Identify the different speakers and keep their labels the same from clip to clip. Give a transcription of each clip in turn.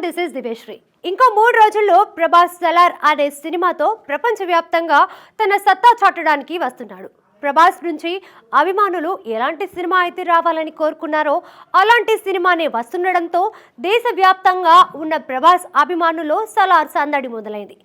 Speaker 1: Everyone this is దివేశ్రీ ఇంకో మూడు రోజుల్లో ప్రభాస్ సలార్ అనే సినిమాతో ప్రపంచవ్యాప్తంగా తన సత్తా చాటడానికి వస్తున్నాడు. ప్రభాస్ నుంచి అభిమానులు ఎలాంటి సినిమా అయితే రావాలని కోరుకున్నారో అలాంటి సినిమానే వస్తుండడంతో దేశవ్యాప్తంగా ఉన్న ప్రభాస్ అభిమానులు సలార్ సందడి మొదలైంది.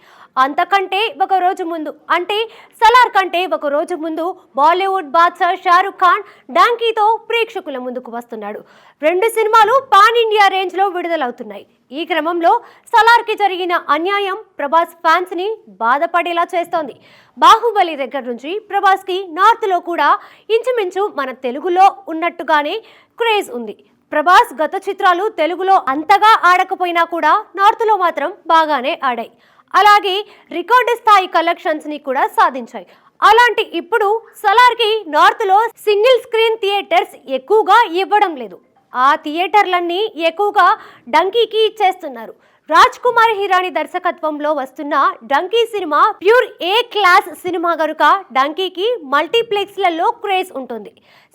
Speaker 1: అంతకంటే ఒక రోజు ముందు అంటే సలార్ కంటే ఒక రోజు ముందు బాలీవుడ్ బాద్షా షారుఖ్ ఖాన్ డాంకీతో ప్రేక్షకుల ముందుకు వస్తున్నాడు. రెండు సినిమాలు పాన్ ఇండియా రేంజ్లో విడుదలవుతున్నాయి. ఈ క్రమంలో సలార్కి జరిగిన అన్యాయం ప్రభాస్ ఫ్యాన్స్ని బాధపడేలా చేస్తోంది. బాహుబలి దగ్గర నుంచి ప్రభాస్కి నార్త్లో కూడా ఇంచుమించు మన తెలుగులో ఉన్నట్టుగానే క్రేజ్ ఉంది. ప్రభాస్ గత చిత్రాలు తెలుగులో అంతగా ఆడకపోయినా కూడా నార్త్లో మాత్రం బాగానే ఆడాయి. అలాగే రికార్డు స్థాయి కలెక్షన్స్ని కూడా సాధించాయి. అలాంటి ఇప్పుడు సలార్కి నార్త్లో సింగిల్ స్క్రీన్ థియేటర్స్ ఎక్కువగా ఇవ్వడం లేదు. ఆ థియేటర్లన్నీ ఎక్కువగా డంకీకి ఇచ్చేస్తున్నారు రాజ్ కుమార్ హిరాణి దర్శకత్వంలో వస్తున్న Dunki cinema pure A class cinema గనుక డంకీకి మల్టీప్లెక్స్లలో క్రేజ్ ఉంటుంది.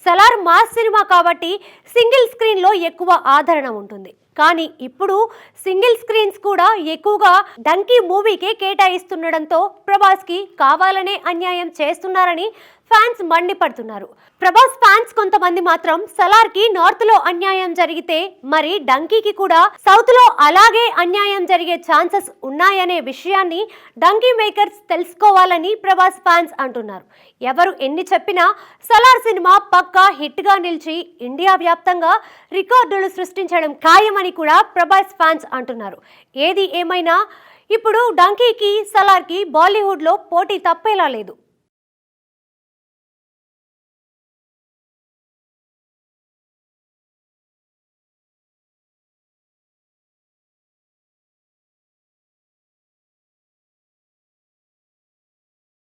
Speaker 1: సలార్ మాస్ సినిమా కాబట్టి సింగిల్ స్క్రీన్లో ఎక్కువ ఆదరణ ఉంటుంది. కానీ ఇప్పుడు సింగిల్ స్క్రీన్స్ కూడా ఎక్కువగా డంకీ మూవీకే కేటాయిస్తుండడంతో ప్రభాస్కి కావాలనే అన్యాయం చేస్తున్నారని ఫ్యాన్స్ మండిపడుతున్నారు. ప్రభాస్ ఫ్యాన్స్ కొంతమంది మాత్రం సలార్కి నార్త్లో అన్యాయం జరిగితే మరి డంకీకి కూడా సౌత్లో అలాగే అన్యాయం జరిగే ఛాన్సెస్ ఉన్నాయనే విషయాన్ని డంకీ మేకర్స్ తెలుసుకోవాలని ప్రభాస్ ఫ్యాన్స్ అంటున్నారు. ఎవరు ఎన్ని చెప్పినా సలార్ సినిమా పక్కా హిట్గా నిలిచి ఇండియా వ్యాప్తంగా రికార్డులు సృష్టించడం ఖాయమని కూడా ప్రభాస్ ఫ్యాన్స్ అంటున్నారు. ఏది ఏమైనా ఇప్పుడు డంకీకి సలార్కి బాలీవుడ్లో పోటీ తప్పేలా లేదు.